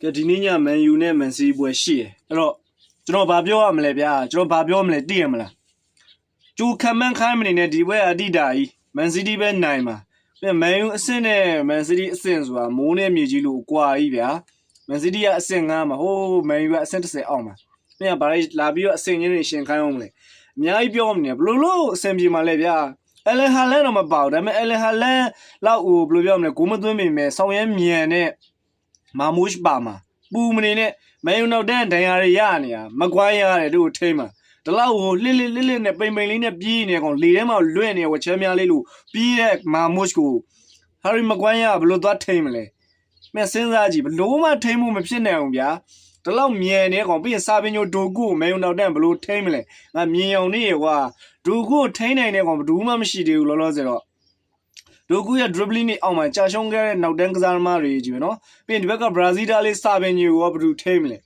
ကဲဒီနေ့ညမန်ယူနဲ့မန်စီပွဲရှိတယ်အဲ့တော့ကျွန်တော်ဘာပြောရမလဲဗျာကျွန်တော်ဘာပြောမလဲသိရမလားကျူခံမန်းခိုင်းမနေနဲ့ဒီပွဲအတိတာကြီးမန်စီးတီးပဲနိုင်မှာပြန်မန်ယူအဆင့်နဲ့မန်စီးတီးအဆင့်ဆိုတာမိုးနဲ့မြေကြီးလို့ကွာကြီးဗျာမန်စီးတီးကအဆင့်9မှာဟိုးမန်ယူကအဆင့်30အောက်မှာပြန်ဘာလဲလာပြီးတော့အဆင့်ချင်းတွေရှင်ခိုင်းအောင်မလဲအများကြီးပြောမနေဘလို့လို့အဆင်ပြေမှာလဲဗျာအလန်ဟာလန်တော့မပေါ့ဒါပေမဲ့အလန်ဟာလန်လောက်ဟိုဘယ်လိုပြောမလဲဂိုးမသွင်းမိမယ်ဆောင်းရဲမြန်နဲ့ မာမူးရှ်ပါမှာပူမနေနဲ့မန်ယူနောက်တန်းဒဏ်ရာတွေရနေတာမကွိုင်းရတယ်တို့ထိမ့်မှာဒီလောက်ဟိုလှစ်လှစ်လှစ်လှစ်နဲ့ပိန်ပိန်လေးနဲ့ပြေးနေကောင်လေထဲမှာလွင့်နေဝချမ်းများလေးလို့ပြေးတဲ့မာမူးရှ်ကိုဟာရီမကွိုင်းရဘယ်လိုသွားထိမ့်မလဲမင်းစဉ်းစားကြည့်ဘလို့မှထိမ့်မှုမဖြစ်နိုင်အောင်ဗျာဒီလောက်မြန်နေကောင်ပြီးရင်စာပင်ညိုဒိုကုကိုမန်ယူနောက်တန်းဘလို့ထိမ့်မလဲငါမြင်အောင်နေရကွာဒိုကုကိုထိမ့်နိုင်တဲ့ကောင်ဘယ်သူမှမရှိသေးဘူးလောလောဆယ်တော့ ဒိုကူရဲ့ dribbling နဲ့အောက်မှာကြာရှုံးခဲ့တဲ့နောက်တန်းကစားသမားတွေကြီးပဲနော်ပြီးရင်ဒီဘက်ကဘရာဇီးသားလေးစာပင်ကြီးကိုဘယ်သူထိမ့်မလဲ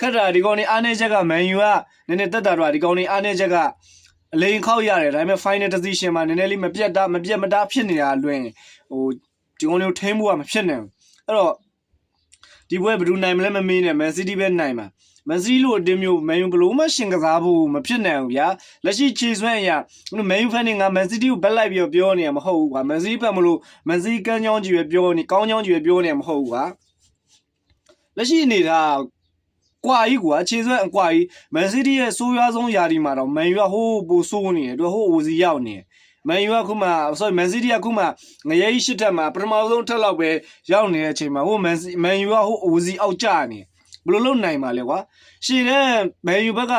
ခက်တာဒီကောင်နေအားနေချက်ကမန်ယူကနည်းနည်းတက်တာတော့ဒီကောင်နေအားနေချက်ကအလိန်ခောက်ရတယ်ဒါပေမဲ့ final decision မှာနည်းနည်းလေးမပြတ်တာမပြတ်မတာဖြစ်နေတာလွင်ဟိုဒီကောင်လေးကိုထိမ့်ဖို့ကမဖြစ်နိုင်ဘူးအဲ့တော့ ဒီပွဲဘယ်သူနိုင်မလဲမမေးနဲ့ Man City ပဲနိုင်မှာမန်စီလိုအတင်းမျိုးမန်ယူဘလို့မှရှင်ကစားဖို့မဖြစ်နိုင်ဘူးဗျာလက်ရှိခြေစွမ်းအရာမန်ယူဖန်နေငါမန်စီတီကိုဘက်လိုက်ပြီးတော့ပြောနေရမဟုတ်ဘူးကွာမန်စီဖန်မလို့မန်စီကန်းချောင်းကြီးပဲပြောနေကောင်းချောင်းကြီးပဲပြောနေရမဟုတ်ဘူးကွာလက်ရှိနေတာကွာကြီးကွာခြေစွမ်းအကွာကြီးမန်စီတီရဲ့ဆိုးရွားဆုံးယာဒီမှာတော့မန်ယူကဟိုးပိုဆိုးနေတယ်သူဟိုးအိုစီရောက်နေတယ် မန်ယူကခုမှ sorry မန်စီတီကခုမှငရဲကြီးရှစ်ထက်မှာပထမဆုံးထက်လောက်ပဲရောက်နေတဲ့အချိန်မှာဟိုမန်စီမန်ယူကဟိုးအိုစီအောက်ကျနေတယ်ဘယ်လိုလုပ်နိုင်မှာလဲကွာရှေ့တဲ့မန်ယူဘက်က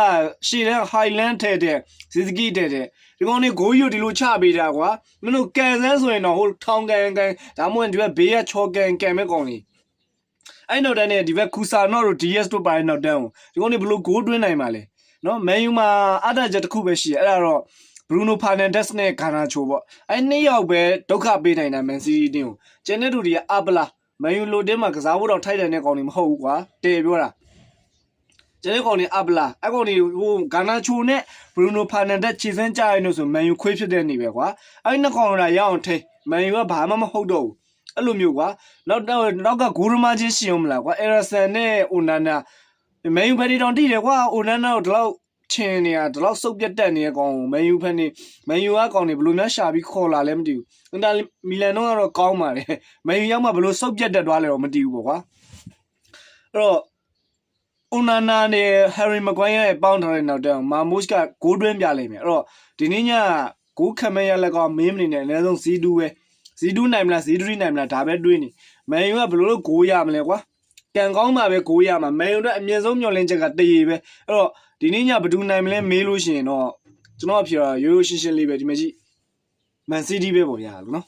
ရှေ့တဲ့ Highland ထဲတဲ့ဇီဇကီထဲတဲ့ဒီကောင်လေးဂိုးယူဒီလိုချပေးတာကွာမင်းတို့ကန်ဆန်းဆိုရင်တော့ဟိုထောင်ကန်ကန်ဒါမှမဟုတ်ဒီဘက်ဘေးကချောကန်ကန်မဲ့ကောင်လေးအဲ့နောက်တန်းနဲ့ဒီဘက်ခူစာနော်တို့ DS တို့ပိုင်းနောက်တန်းကိုဒီကောင်လေးဘယ်လိုဂိုးတွင်းနိုင်မှာလဲနော်မန်ယူမှာအတားချက်တစ်ခုပဲရှိတယ်အဲ့ဒါတော့ Bruno Fernandes နဲ့ Garnacho ပေါ့အဲ့နှစ်ယောက်ပဲဒုက္ခပေးနိုင်တာ Man City တင်းကိုကျန်တဲ့သူတွေကအပလာမန်ယူလိုတင်းမှာကစားဖို့တော့ထိုက်တယ်တဲ့ကောင်တွေမဟုတ်ဘူးကွာတဲပြောတာကျန်တဲ့ကောင်တွေအပလာအဲ့ကောင်တွေဟို Garnacho နဲ့ Bruno Fernandes ခြေစမ်းကြရလို့ဆိုမန်ယူခွေးဖြစ်တဲ့နေပဲကွာအဲ့နှစ်ကောင်တွေကရအောင်ထိမန်ယူကဘာမှမဟုတ်တော့ဘူးအဲ့လိုမျိုးကွာနောက်တော့နောက်ကဂိုးရမချင်းရှင်အောင်မလားကွာအဲရဆန်နဲ့အိုနာနာမန်ယူဖက်တီတောင်တိတယ်ကွာအိုနာနာကိုဒီလောက် ချင်းနေတာဒီလောက်စုပ်ပြတ်တက်နေတဲ့ကောင်ကိုမန်ယူဖက်နေမန်ယူကကောင်နေဘယ်လိုများရှာပြီးခေါ်လာလဲမသိဘူးအင်တာမီလန်တော့ကတော့ကောင်းပါတယ်မန်ယူရောက်မှဘယ်လိုစုပ်ပြတ်တက်သွားလဲတော့မသိဘူးပေါ့ကွာအဲ့တော့အိုနာနာနဲ့ဟယ်ရီမကွိုင်းရဲ့ပေါင်းထားတဲ့နောက်တန်းမာမုစ်ကဂိုးတွင်းပြလိုက်မယ်အဲ့တော့ဒီနေ့ညဂိုးခံမဲ့ရလက်ကောင်မင်းမနေနဲ့အနည်းဆုံးဇီဒူပဲဇီဒူနိုင်မလားဇီဒူနိုင်မလားဒါပဲတွေးနေမန်ယူကဘယ်လိုလုပ်ဂိုးရမလဲကွာကံကောင်းမှပဲဂိုးရမှာမန်ယူတော့အမြင့်ဆုံးမျှော်လင့်ချက်ကတရေပဲအဲ့တော့ ဒီနေ့ညဘယ်သူနိုင်မလဲမေးလို့ရှိရင်တော့ကျွန်တော်အဖြေတော့ရိုးရိုးရှင်းရှင်းလေးပဲဒီမှာကြည့်မန်စီးတီးပဲပေါ့ဗျာလို့နော်